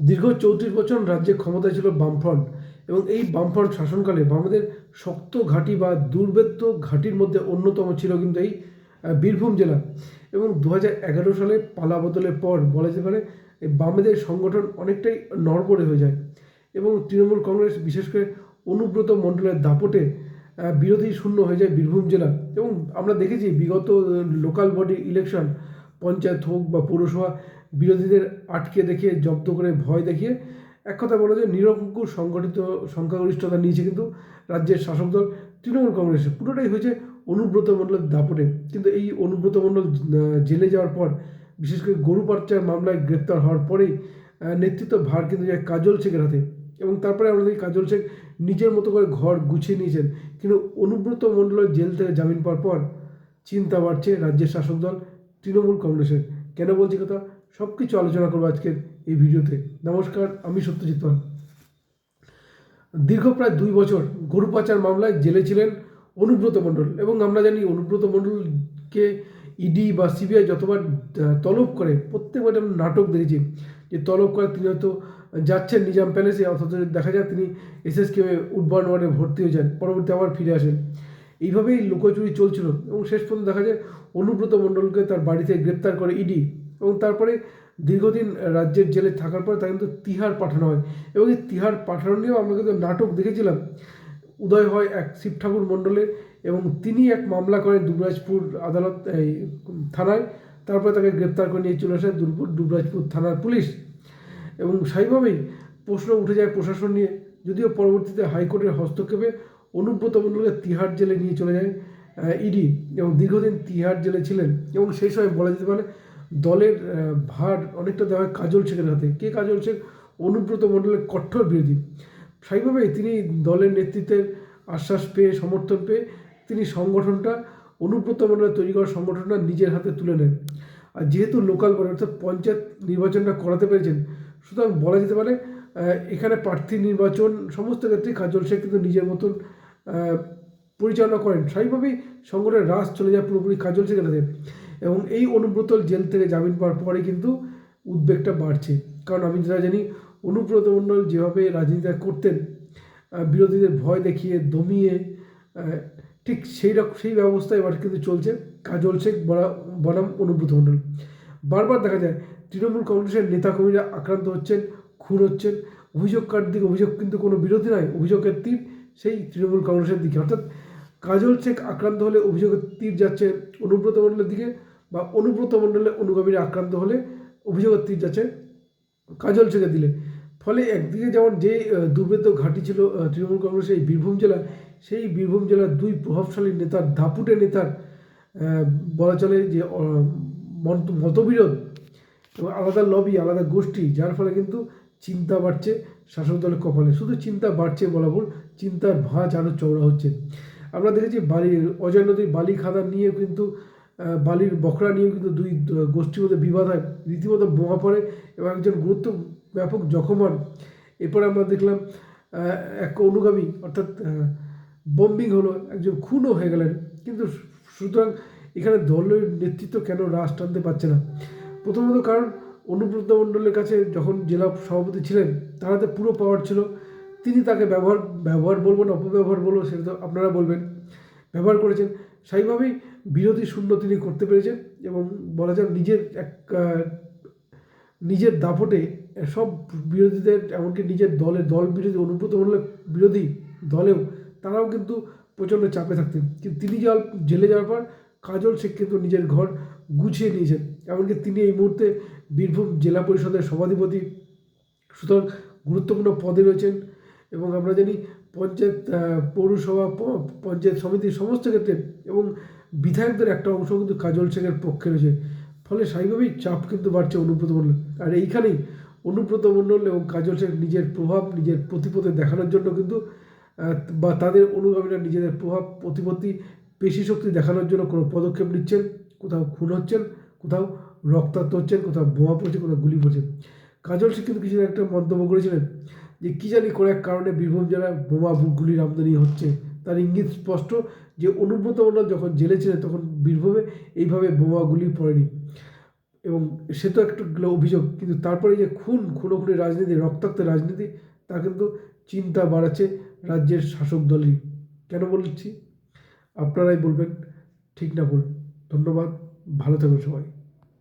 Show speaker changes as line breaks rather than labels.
দীর্ঘ চৌত্রিশ বছর রাজ্যে ক্ষমতায় ছিল বামফ্রন্ট এবং এই বামফ্রন্ট শাসনকালে বামদের শক্ত ঘাঁটি বা দুর্বেদ্য ঘাঁটির মধ্যে অন্যতম ছিল কিন্তু এই বীরভূম জেলা। এবং দু এগারো সালে পালা বদলের পর বলা যেতে পারে, এই বামেদের সংগঠন অনেকটাই নড়বড়ে হয়ে যায় এবং তৃণমূল কংগ্রেস, বিশেষ করে অনুব্রত মণ্ডলের দাপটে বিরোধী শূন্য হয়ে যায় বীরভূম জেলা। এবং আমরা দেখেছি বিগত লোকাল বডি ইলেকশন পঞ্চায়েত হোক বা পৌরসভা বিরোধীদের আটকে দেখিয়ে জব্দ করে, ভয় দেখিয়ে, এক কথা বলা যায় নিরঙ্কুশ সংগঠিত সংখ্যাগরিষ্ঠতা নিয়েছে কিন্তু রাজ্যের শাসক দল তৃণমূল কংগ্রেস। পুরোটাই হয়েছে অনুব্রত মণ্ডলের দাপটে। কিন্তু এই অনুব্রত মণ্ডল জেলে যাওয়ার পর, বিশেষ করে গরু পাচার মামলায় গ্রেপ্তার হওয়ার পরেই নেতৃত্ব ভার কিন্তু যায় কাজল শেখের হাতে। এবং তারপরে আমরা দেখি কাজল শেখ নিজের মতো করে ঘর গুছিয়ে নিয়েছেন। কিন্তু অনুব্রত মণ্ডলের জেল থেকে জামিন পাওয়ার পর, চিন্তা বাড়ছে রাজ্যের শাসক দল তৃণমূল কংগ্রেসের। কেন বলছি কথা? সব কিছু আলোচনা করব আজকের এই ভিডিওতে। নমস্কার, আমি সত্যজিৎ পাল। দীর্ঘ প্রায় দুই বছর গরু পাচার মামলায় জেলে ছিলেন অনুব্রত মণ্ডল এবং আমরা জানি অনুব্রত মণ্ডলকে ইডি বা সিবিআই যতবার তলব করে, প্রত্যেকবার নাটক দেখেছি, যে তলব করে তিনি হয়তো যাচ্ছেন নিজাম প্যালেসে, অথচ দেখা যায় তিনি এসএসকে উডবার্ন ওয়ার্ডে ভর্তি হয়ে যান। পরবর্তী আবার ফিরে আসেন। এইভাবেই লুকোচুরি চলছিল এবং শেষ পর্যন্ত দেখা যায় অনুব্রত মণ্ডলকে তার বাড়িতে গ্রেপ্তার করে ইডি এবং তারপরে দীর্ঘদিন রাজ্যের জেলে থাকার পর তাকে কিন্তু তিহার পাঠানো হয় এবং এই তিহার পাঠানো নিয়েও আমরা কিন্তু নাটক দেখেছিলাম। উদয় হয় এক শিব ঠাকুর মণ্ডলের এবং তিনি এক মামলা করেন দুবরাজপুর আদালত, এই, থানায়। তারপরে তাকে গ্রেপ্তার করে নিয়ে চলে আসে দুর্পুর দুবরাজপুর থানার পুলিশ। এবং স্বাভাবিকভাবেই প্রশ্ন উঠে যায় প্রশাসন নিয়ে, যদিও পরবর্তীতে হাইকোর্টের হস্তক্ষেপে অনুব্রত মণ্ডলকে তিহার জেলে নিয়ে চলে যায় ইডি এবং দীর্ঘদিন তিহার জেলে ছিলেন এবং সেই সময় বলা যেতে পারে দলের ভার অনেকটা দেওয়া হয় কাজল শেখের হাতে। কে কাজল শেখ? অনুব্রত মণ্ডলের কঠোর বিরোধী। স্বাভাবিকভাবেই তিনি দলের নেতৃত্বের আশ্বাস পেয়ে, সমর্থন পেয়ে তিনি সংগঠনটা, অনুব্রত মণ্ডলের তৈরি করা সংগঠনটা নিজের হাতে তুলে নেন। আর যেহেতু লোকাল বডি অর্থাৎ পঞ্চায়েত নির্বাচনটা করাতে পেরেছেন, সুতরাং বলা যেতে পারে এখানে প্রার্থী নির্বাচন সমস্ত ক্ষেত্রে কাজল শেখ কিন্তু নিজের মতন পরিচালনা করেন। স্বাভাবিকভাবেই সংগঠনের রাস চলে যায়, পুরোপুরি কাজল হাতে এবং এই অনুব্রত জেল থেকে জামিন পাওয়ার পরে কিন্তু উদ্বেগটা বাড়ছে। কারণ আমি যেটা জানি, অনুব্রত মণ্ডল যেভাবে রাজনীতিটা করতেন বিরোধীদের ভয় দেখিয়ে, দমিয়ে ঠিক সেই রকম সেই ব্যবস্থা এবার কিন্তু চলছে কাজল শেখ বনাম অনুব্রত মণ্ডল। বারবার দেখা যায়, তৃণমূল কংগ্রেসের নেতাকর্মীরা আক্রান্ত হচ্ছেন, খুন হচ্ছেন। অভিযোগকার দিকে অভিযোগ কিন্তু কোনো বিরোধী নয়, অভিযোগের তীর সেই তৃণমূল কংগ্রেসের দিকে। অর্থাৎ কাজল শেখ আক্রান্ত হলে অভিযোগের তীর যাচ্ছে অনুব্রত মণ্ডলের দিকে বা অনুব্রত মণ্ডলের অনুগামীরা আক্রান্ত হলে অভিযোগের তীর যাচ্ছে কাজল শেখের দিলে ফলে একদিকে যেমন যে দুর্ভেদ্য ঘাঁটি ছিল তৃণমূল কংগ্রেসের এই বীরভূম জেলা সেই বীরভূম জেলার দুই প্রভাবশালী নেতার দাপুটে নেতার বলা চলে যে মতবিরোধ এবং আলাদা লবি, আলাদা গোষ্ঠী, যার ফলে কিন্তু চিন্তা বাড়ছে শাসক দলের কপালে। শুধু চিন্তা বাড়ছে বলা ভুল, চিন্তার ভাঁজ আরও চওড়া হচ্ছে। আমরা দেখেছি বালি, অজয় নদীর বালি খাদান নিয়েও কিন্তু বালির বকরা নিয়েও কিন্তু দুই গোষ্ঠীর মধ্যে বিবাদ হয়। রীতিমতো বোমা পড়ে এবং একজন গুরুত্ব ব্যাপক জখম হন এরপরে আমরা দেখলাম এক অনুগামী, অর্থাৎ বম্বিং হলো একজন খুনও হয়ে গেলেন। কিন্তু সুতরাং এখানে দলের নেতৃত্ব কেন রাশ টানতে পারছে না? প্রথমত কারণ অনুব্রত মণ্ডলের কাছে যখন জেলা সভাপতি ছিলেন, তার হাতে পুরো পাওয়ার ছিল। তিনি তাকে ব্যবহার ব্যবহার বলব না, অপব্যবহার বলব, সেটা তো আপনারা বলবেন। ব্যবহার করেছেন। সেইভাবেই বিরোধী শূন্য তিনি করতে পেরেছেন এবং বলা যায় নিজের এক নিজের দাপটে সব বিরোধীদের, এমনকি নিজের দলে, দল বিরোধী, অনুব্রত মণ্ডলের বিরোধী দলেও তারাও কিন্তু প্রচণ্ড চাপে থাকতেন। কিন্তু তিনি যাওয়ার জেলে যাওয়ার পর কাজল শেখ কিন্তু নিজের ঘর গুছিয়ে নিয়েছেন। এমনকি তিনি এই মুহূর্তে বীরভূম জেলা পরিষদের সভাধিপতি। সুতরাং গুরুত্বপূর্ণ পদে রয়েছেন এবং আমরা জানি পঞ্চায়েত পৌরসভা পঞ্চায়েত সমিতির সমস্ত ক্ষেত্রে এবং বিধায়কদের একটা অংশ কিন্তু কাজল শেখের পক্ষে রয়েছে। ফলে স্বাভাবিকভাবেই চাপ কিন্তু বাড়ছে অনুব্রত মণ্ডল আর এইখানেই অনুব্রত মণ্ডল এবং কাজল শেখ নিজের প্রভাব, নিজের প্রতিপত্তি দেখানোর জন্য কিন্তু বা তাদের অনুগামীরা নিজেদের প্রভাব, প্রতিপত্তি, পেশি শক্তি দেখানোর জন্য কোনো পদক্ষেপ নিচ্ছেন। কোথাও খুন হচ্ছেন, কোথাও রক্তাক্ত হচ্ছেন, কোথাও বোমা পড়ছে, কোথাও গুলি পড়ছে। কাজল শেখ কিন্তু কিছুদিন একটা মন্তব্য করেছিলেন যে, কী জানি কোনো এক কারণে বীরভূম জেলায় বোমা গুলির আমদানি হচ্ছে? তার ইঙ্গিত স্পষ্ট যে, অনুব্রত মণ্ডল যখন জেলে ছিলেন, তখন বীরভূমে এইভাবে বোমা গুলি পড়েনি। এবং সে তো একটা অভিযোগ, কিন্তু তারপরে যে খুন, খুনোখুনি রাজনীতি, রক্তাক্ত রাজনীতি, তা কিন্তু চিন্তা বাড়াচ্ছে রাজ্যের শাসক দলই। কেন বলছি? আপনারাই বলবেন, ঠিক না ভুল ধন্যবাদ ভালো থাকুন সবাই।